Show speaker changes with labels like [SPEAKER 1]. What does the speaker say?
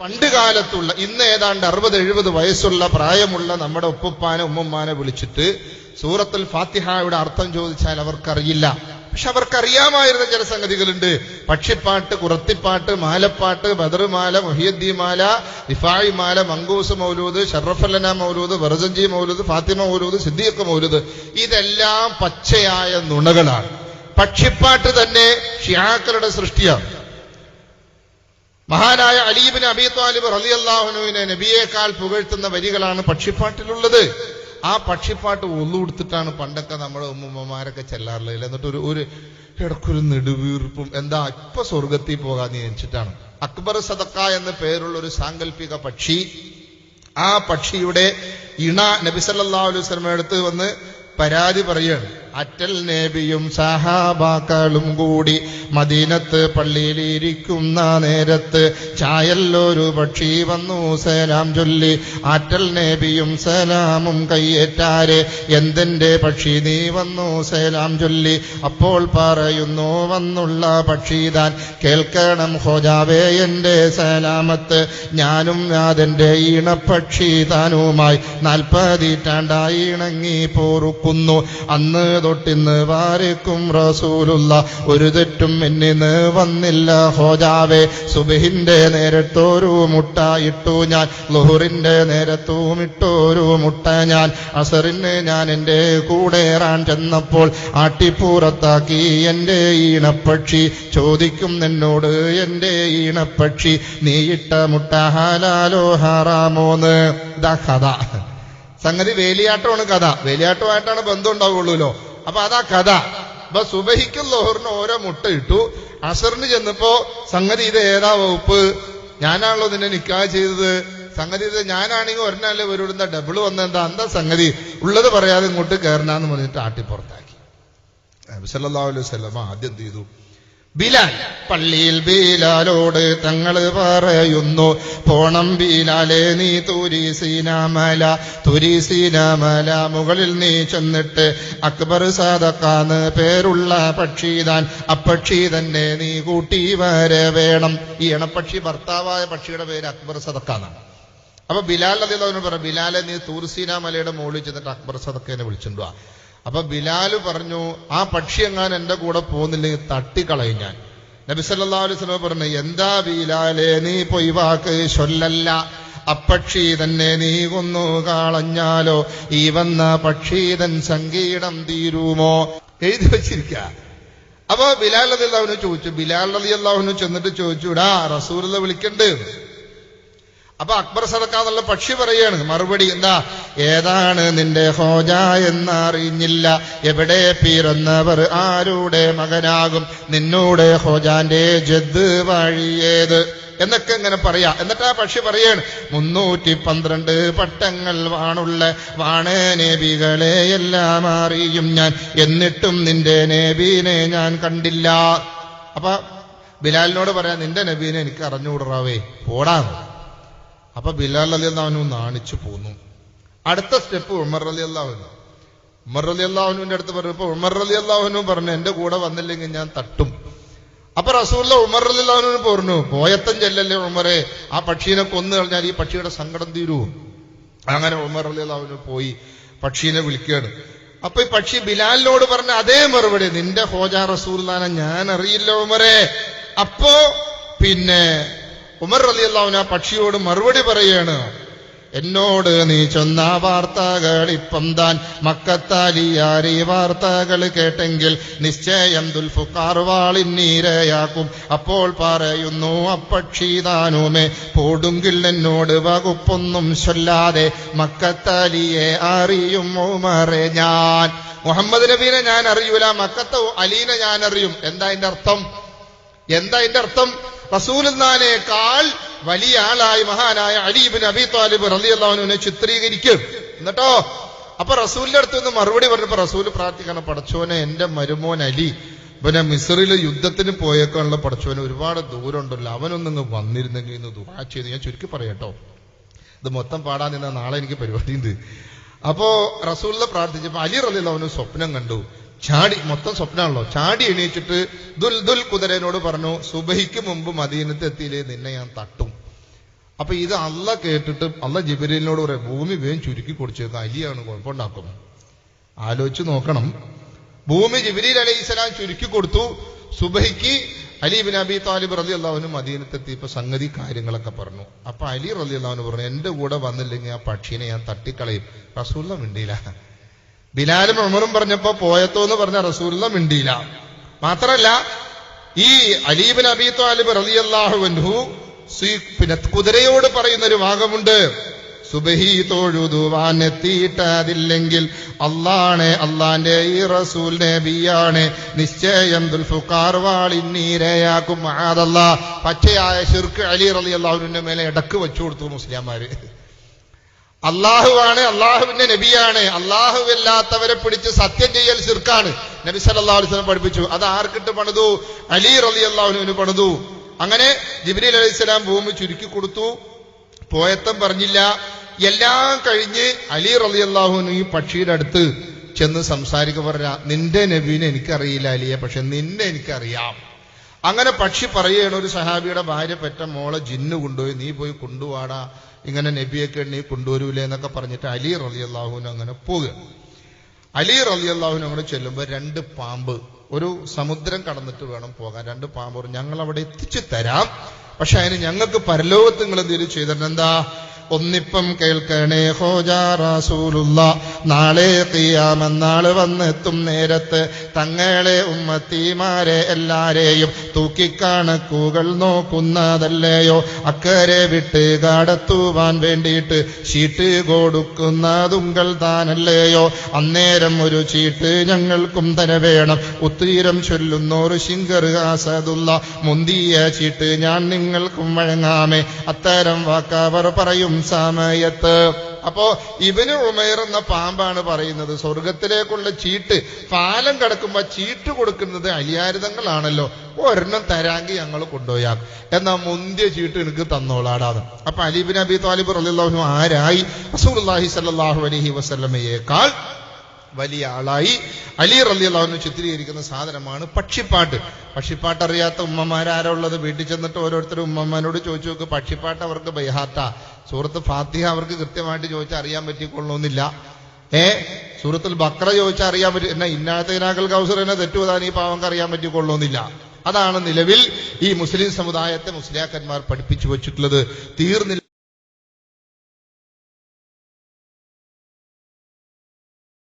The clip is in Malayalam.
[SPEAKER 1] പണ്ട് കാലത്തുള്ള ഇന്ന് ഏതാണ്ട് അറുപത് എഴുപത് വയസ്സുള്ള പ്രായമുള്ള നമ്മുടെ ഉപ്പുപ്പാനെ ഉമ്മമാനെ വിളിച്ചിട്ട് സൂറത്തുൽ ഫാത്തിഹായുടെ അർത്ഥം ചോദിച്ചാൽ അവർക്കറിയില്ല. പക്ഷെ അവർക്കറിയാമായിരുന്ന ചില സംഗതികളുണ്ട്. പക്ഷിപ്പാട്ട് കുറത്തിപ്പാട്ട് മാലപ്പാട്ട് ബദറുമാല മൊഹിയദ്ദീമാല ഇഫായി മാല മങ്കൂസ് മൗലൂദ് ഷറഫല്ലന മൗലൂദ് വെറജഞ്ചി മൗലൂദ് ഫാത്തിമ മൗലൂദ് സിദ്ദീഖ് മൗലൂദ്. ഇതെല്ലാം പച്ചയായ നുണകളാണ്. പക്ഷിപ്പാട്ട് തന്നെ ഷിയാക്കളുടെ സൃഷ്ടിയാണ്. മഹാനായ അലീബിൻ അബി താലിബ് റലിയല്ലാഹുനുവിനെ നബിയേക്കാൾ പുകഴ്ത്തുന്ന വരികളാണ് പക്ഷിപ്പാട്ടിലുള്ളത്. ആ പക്ഷിപ്പാട്ട് ഒന്നു കൊടുത്തിട്ടാണ് പണ്ടൊക്കെ നമ്മുടെ ഉമ്മമാരൊക്കെ ചെല്ലാറുള്ളത്. എന്നിട്ട് ഒരു ഒരു ഇടക്കൊരു നെടുവീർപ്പും എന്താ ഇപ്പൊ സ്വർഗത്തിൽ പോകാൻ ജനിച്ചിട്ടാണ് അക്ബർ സദക്ക എന്ന പേരുള്ള ഒരു സാങ്കല്പിക പക്ഷി ആ പക്ഷിയുടെ ഇണ നബിസല്ലാ അലൈഹി വന്ന് പരാതി പറയാണ് അറ്റൽ നേബിയും സഹാബാക്കളും കൂടി മദീനത്ത് പള്ളിയിലിരിക്കുന്ന നേരത്ത് ചായല്ലൊരു പക്ഷി വന്നു സലാം ചൊല്ലി. ആറ്റൽ നേബിയും സലാമും കയ്യേറ്റാരെ എന്തെന്റെ പക്ഷി നീ വന്നു? സലാം ചൊല്ലി. അപ്പോൾ പറയുന്നു വന്നുള്ള പക്ഷി താൻ കേൾക്കണം ഹോജാവേ എന്റെ സലാമത്ത്. ഞാനും അതെന്റെ ഈണപ്പക്ഷി താനുമായി നാൽപ്പതിറ്റാണ്ടായി ഇണങ്ങി പോറുക്കുന്നു. അന്ന് തൊട്ടിന്ന് വാരിക്കും റസൂലുള്ള. ഒരു തെറ്റും എന്നിന്ന് വന്നില്ല ഹോജാവേ. സുബഹിന്റെ നേരത്തോരു മുട്ട ഇട്ടു ഞാൻ. ലുഹുറിന്റെ നേരത്തും ഇട്ടോരു മുട്ട ഞാൻ. അസറിന് ഞാൻ എന്റെ കൂടേറാൻ ചെന്നപ്പോൾ ആട്ടിപ്പൂറത്താക്കി എന്റെ ഈണപ്പക്ഷി. ചോദിക്കും നിന്നോട് എന്റെ ഈണപ്പക്ഷി നീ ഇട്ട മുട്ട ഹാലാലോ ഹാറാമോന്ന്? ദ കഥ. സംഗതി വേലിയാട്ടമാണ് കഥ. വേലിയാട്ടമായിട്ടാണ് ബന്ധം ഉണ്ടാവുള്ളൂല്ലോ അപ്പൊ അതാ കഥ. അപ്പൊ സുബഹിക്കും ലോഹറിന് ഓരോ മുട്ട ഇട്ടു. അസറിന് ചെന്നപ്പോ സംഗതി ഇത് ഏതാ വകുപ്പ്? ഞാനാണല്ലോ നിന്നെ നിക്കാ ചെയ്തത്. സംഗതി ഇത് ഞാനാണെങ്കിൽ ഒരെണ്ണല്ലേ ഒരുവിടുന്ന ഡബിൾ വന്നെന്താ എന്താ സംഗതി? ഉള്ളത് പറയാതെ ഇങ്ങോട്ട് കയറണമെന്ന് പറഞ്ഞിട്ട് ആട്ടിപ്പുറത്താക്കി. സല്ലല്ലാഹു അലൈഹി വസല്ലമ ആദ്യം ചെയ്തു? ബിലാൽ. പള്ളിയിൽ ബീലാലോട് തങ്ങൾ പറയുന്നു പോണം ബീലാലെ നീ തുരി സീനാമല തുരി സീനാമല മുകളിൽ നീ ചെന്നിട്ട് അക്ബർ സാദക്കാന്ന് പേരുള്ള പക്ഷിതാൻ അപ്പക്ഷി തന്നെ നീ കൂട്ടി വരെ വേണം. ഈ ഇണപ്പക്ഷി ഭർത്താവായ പക്ഷിയുടെ പേര് അക്ബർ സദക്കാന്നാണ്. അപ്പൊ ബിലാൽ അതിലവന് പറ ബിലാലെ നീ തൂർസീനാമലയുടെ മുകളിൽ ചെന്നിട്ട് അക്ബർ സദക്കേനെ വിളിച്ചിട്ടുവാ അപ്പൊ ബിലാൽ പറഞ്ഞു ആ പക്ഷി എങ്ങാൻ എന്റെ കൂടെ പോകുന്നില്ലെങ്കിൽ തട്ടിക്കളയും ഞാൻ. നബി അലൈഹി പറഞ്ഞു എന്താ ബിലാലെ നീ പോയി വാക്ക് ചൊല്ലല്ല. അപ്പക്ഷി തന്നെ നീ കൊന്നു കാളഞ്ഞാലോ? ഈ വന്ന പക്ഷീതൻ സംഗീതം തീരുമോ? എഴുതി വച്ചിരിക്ക. അപ്പൊ ബിലാൽ അലി അള്ളാഹുവിന് ചോദിച്ചു ബിലാൽ അലി അള്ളാഹുവിന് ചെന്നിട്ട് ചോദിച്ചു ഇടാ റസൂലത വിളിക്കണ്ട്. അപ്പൊ അക്ബർ സദക്ക എന്നുള്ള പക്ഷി പറയാണ്. മറുപടി എന്താ? ഏതാണ് നിന്റെ ഹോജ എന്നറിഞ്ഞില്ല. എവിടെ പീറന്നവർ ആരുടെ മകനാകും? നിന്നൂടെ ഹോജാന്റെ ജദ് വഴിയേത്. എന്നൊക്കെ ഇങ്ങനെ പറയാ. എന്നിട്ടാ പക്ഷി പറയാണ് മുന്നൂറ്റി പന്ത്രണ്ട് പട്ടങ്ങൾ വാണുള്ള വാണേ നേബികളെ എല്ലാം അറിയും ഞാൻ. എന്നിട്ടും നിന്റെ നേബീനെ ഞാൻ കണ്ടില്ല. അപ്പൊ ബിലാലിനോട് പറയാം നിന്റെ നബീനെ എനിക്ക് അറിഞ്ഞുകൂടാവേ. പോടാന്ന് അപ്പൊ ബിലാൽ അലി അള്ളാഹുനു നാണിച്ചു പോന്നു. അടുത്ത സ്റ്റെപ്പ് ഉമർ അലി അള്ളാഹുനു ഉമർ അലി അള്ളാഹുനുവിന്റെ അടുത്ത് പറഞ്ഞപ്പോ ഉമർ അലി അള്ളാഹുനു പറഞ്ഞു എന്റെ കൂടെ വന്നില്ലെങ്കിൽ ഞാൻ തട്ടും. അപ്പൊ റസൂല്ല ഉമർ അലി അള്ളാഹുനു പറഞ്ഞു പോയത്തൻ ചെല്ലല്ലേ ഉമറെ? ആ പക്ഷീനെ കൊന്നു കഴിഞ്ഞാൽ ഈ പക്ഷിയുടെ സങ്കടം തീരൂ. അങ്ങനെ ഉമർ അലി അള്ളാഹുനു പോയി പക്ഷീനെ വിളിക്കുകയാണ്. അപ്പൊ ഈ പക്ഷി ബിലാലിനോട് പറഞ്ഞ അതേ മറുപടി നിന്റെ ഹോജ റസൂല്ലാനെ ഞാൻ അറിയില്ല ഉമരെ അപ്പോ പിന്നെ ഉമർ അലി അള്ളാഹുന പക്ഷിയോട് മറുപടി പറയാണ് എന്നോട് നീ ചൊന്ന വാർത്തകൾ ഇപ്പം താൻ മക്കത്താലിയാരി വാർത്തകൾ കേട്ടെങ്കിൽ നിശ്ചയം ദുൽഫുക്കാർ വാളിന്നീരയാക്കും അപ്പോൾ പറയുന്നു അപ്പക്ഷി താനുമേ പോടുങ്കിൽ എന്നോട് വകുപ്പൊന്നും ചൊല്ലാതെ മക്കത്താലിയെ അറിയും ഉമറെ ഞാൻ. മുഹമ്മദ് നബീനെ ഞാൻ അറിയൂല മക്കത്ത അലീനെ ഞാൻ അറിയും. എന്താ അതിന്റെ അർത്ഥം? എന്താ അതിന്റെ അർത്ഥം? റസൂലിനേക്കാൾ വലിയ ആളായി മഹാനായ അലീബിൻ അബി താലിബ് റലിയല്ലാഹുവിനെ ചിത്രീകരിക്കും. എന്നിട്ടോ? അപ്പൊ റസൂലിന്റെ അടുത്ത് നിന്ന് മറുപടി പറഞ്ഞപ്പോ റസൂൽ പ്രാർത്ഥിക്കണം പടച്ചോനെ എന്റെ മരുമോൻ അലി പിന്നെ മിസറിൽ യുദ്ധത്തിന് പോയേക്കാനുള്ള പടച്ചോനെ ഒരുപാട് ദൂരം ഉണ്ടല്ലോ അവനൊന്നിങ്ങ് വന്നിരുന്നെങ്കിൽ ഇന്ന് ദുആ ചെയ്ത്. ഞാൻ ചുരുക്കി പറയട്ടോ. ഇത് മൊത്തം പാടാൻ നിന്ന നാളെ എനിക്ക് പരിപാടിയുണ്ട്. അപ്പോ റസൂലിനെ പ്രാർത്ഥിച്ചപ്പോ അലി റലിയല്ലാഹുവിന് സ്വപ്നം കണ്ടു. ചാടി മൊത്തം സ്വപ്നമാണല്ലോ ചാടി എണീച്ചിട്ട് ദുൽ ദുൽ കുതിരനോട് പറഞ്ഞു സുബഹിക്ക് മുമ്പ് മദീനത്ത് എത്തിയില്ലേ? നിന്നെ ഞാൻ തട്ടും. അപ്പൊ ഇത് അല്ല കേട്ടിട്ട് അല്ല ജിബിരലിനോട് പറയാം ഭൂമി വേഗം ചുരുക്കി കൊടുത്തേക്കാം അലിയാണ് കുഴപ്പമുണ്ടാക്കും. ആലോചിച്ച് നോക്കണം. ഭൂമി ജിബിരിൽ അലൈഹി സ്വലാം ചുരുക്കി കൊടുത്തു. സുബഹിക്ക് അലി ബിൻ അബി താലിബ് റലി അള്ളാഹുനും മദീനത്തെത്തിയപ്പോ സംഗതി കാര്യങ്ങളൊക്കെ പറഞ്ഞു. അപ്പൊ അലി റലി അള്ളാഹുന് പറഞ്ഞു എന്റെ കൂടെ വന്നില്ലെങ്കിൽ ആ പക്ഷീനെ ഞാൻ തട്ടിക്കളയും. റസൂല്ല മിണ്ടിയില്ല. ബിലാലും ഉമറും പറഞ്ഞപ്പോ പോയത്തോ എന്ന് പറഞ്ഞ റസൂലിനെ മിണ്ടിയില്ല. മാത്രല്ല ഈ അലീബിൻ അബി താലിബ് റലി അള്ളാഹു അൻഹു പിന്നെ കുതിരയോട് പറയുന്ന ഒരു ഭാഗമുണ്ട് സുബഹി തൊഴുതുവാൻ എത്തിയിട്ടതില്ലെങ്കിൽ അള്ളാണ് അള്ളാന്റെ ഈ റസൂൽ നബിയാണ്. നിശ്ചയം ദുൽഫുക്കാർ വാളിന്നീരയാക്കും അതല്ല പച്ചയായ ഷിർക്ക് അലി റലി അള്ളാഹുവിന്റെ മേലെ ഇടയ്ക്ക് വെച്ചു കൊടുത്തു മുസ്ലിംമാര്. അള്ളാഹുവാണ് അള്ളാഹുവിന്റെ നബിയാണ്. അല്ലാത്തവരെ പിടിച്ച് സത്യം ചെയ്യൽ ശിർക്കാണ്. നബി സല്ലല്ലാഹു അലിസ്ലം പഠിപ്പിച്ചു. അത് ആർക്കിട്ട് പണിതു? അലി റലി അള്ളാഹുവിന് പണിതു. അങ്ങനെ ജിബ്രീൽ അലൈഹി സ്വലാം ഭൂമി ചുരുക്കി കൊടുത്തു. പോയത്തം പറഞ്ഞില്ല. എല്ലാം കഴിഞ്ഞ് അലി റലി അള്ളാഹുവിന് ഈ പക്ഷിയുടെ അടുത്ത് ചെന്ന് സംസാരിക്കുക. പറഞ്ഞ നിന്റെ നബീനെ എനിക്കറിയില്ല അലിയെ. പക്ഷെ നിന്നെ എനിക്കറിയാം. അങ്ങനെ പക്ഷി പറയുകയാണ് ഒരു സഹാബിയുടെ ഭാര്യ പെറ്റ മോളെ ജിന്ന് കൊണ്ടുപോയി നീ പോയി കൊണ്ടുപോടാ ഇങ്ങനെ നബിയൊക്കെ നീ കൊണ്ടുവരൂലേ എന്നൊക്കെ പറഞ്ഞിട്ട് അലി റലി അള്ളാഹുവിന് അങ്ങനെ പോകുക അലി റലി അള്ളാഹുവിന് അങ്ങനെ ചെല്ലുമ്പോൾ രണ്ട് പാമ്പ് ഒരു സമുദ്രം കടന്നിട്ട് വേണം പോകാൻ. രണ്ട് പാമ്പ് ഞങ്ങൾ അവിടെ എത്തിച്ചു തരാം പക്ഷെ അതിന് ഞങ്ങൾക്ക് പരലോകത്ത് നിങ്ങൾ എന്തെങ്കിലും ചെയ്തിട്ടുണ്ട് എന്താ ഒന്നിപ്പം കേൾക്കണേ ഹോജാ റസൂലുള്ള. നാളെ തീയാമെന്നാൾ വന്നെത്തും നേരത്ത് തങ്ങളെ ഉമ്മത്തിമാരെ എല്ലാരെയും തൂക്കിക്കാണക്കൂകൾ നോക്കുന്നതല്ലയോ? അക്കരെ വിട്ട് കടത്തുവാൻ വേണ്ടിയിട്ട് ചീട്ട് കൊടുക്കുന്നതുങ്കൾ താനല്ലയോ? അന്നേരം ഒരു ചീട്ട് ഞങ്ങൾക്കും തന്നെ വേണം ഉത്തീരം ചൊല്ലുന്നോർ ശിങ്കർ ആസദുള്ള മുന്തിയ ചീട്ട് ഞാൻ നിങ്ങൾക്കും വഴങ്ങാമേ. അത്തരം വാക്കവർ പറയും. സമയത്ത്. അപ്പോ ഇവന് ഉമേർ എന്ന പാമ്പാണ് പറയുന്നത്. സ്വർഗത്തിലേക്കുള്ള ചീട്ട് പാലം കടക്കുമ്പോ ചീട്ട് കൊടുക്കുന്നത് അലിയാരിതങ്ങളാണല്ലോ. ഒരെണ്ണം തരാങ്കി ഞങ്ങൾ കൊണ്ടുപോയാം എന്നാ മുന്തിയ ചീട്ട് എനിക്ക് തന്നോളാടാന്ന്. അപ്പൊ അലിബിൻ അബി താലിബ് ആരായി? റസൂലുള്ളാഹി സ്വല്ലല്ലാഹു അലൈഹി വസല്ലമയേക്കാൾ വലിയ ആളായി. അലി റലിയല്ലാഹുവിന് ചിത്രീകരിക്കുന്ന സാധനമാണ് പക്ഷിപ്പാട്ട്. പക്ഷിപ്പാട്ട് അറിയാത്ത ഉമ്മമാരാരുള്ളത്? വീട്ടിൽ ചെന്നിട്ട് ഓരോരുത്തരും ഉമ്മമാരോട് ചോദിച്ചു നോക്ക് പക്ഷിപ്പാട്ട് അവർക്ക് ബൈഹാത്ത. സൂറത്ത് ഫാത്തിഹ അവർക്ക് കൃത്യമായിട്ട് ചോദിച്ചാൽ അറിയാൻ പറ്റിക്കൊള്ളണമെന്നില്ല ഏ? സൂറത്തുൽ ബക്ര ചോദിച്ചാൽ അറിയാൻ പറ്റും എന്നാ ഇന്നാത്തതിനാക്കൽ കൗസർ എന്നെ തെറ്റുവതാൻ ഈ പാവങ്ങൾക്ക് അറിയാൻ പറ്റിക്കൊള്ളണമെന്നില്ല അതാണ് നിലവിൽ ഈ മുസ്ലിം സമുദായത്തെ മുസ്ലിയാക്കന്മാർ പഠിപ്പിച്ചു വച്ചിട്ടുള്ളത്. തീർന്നില്ല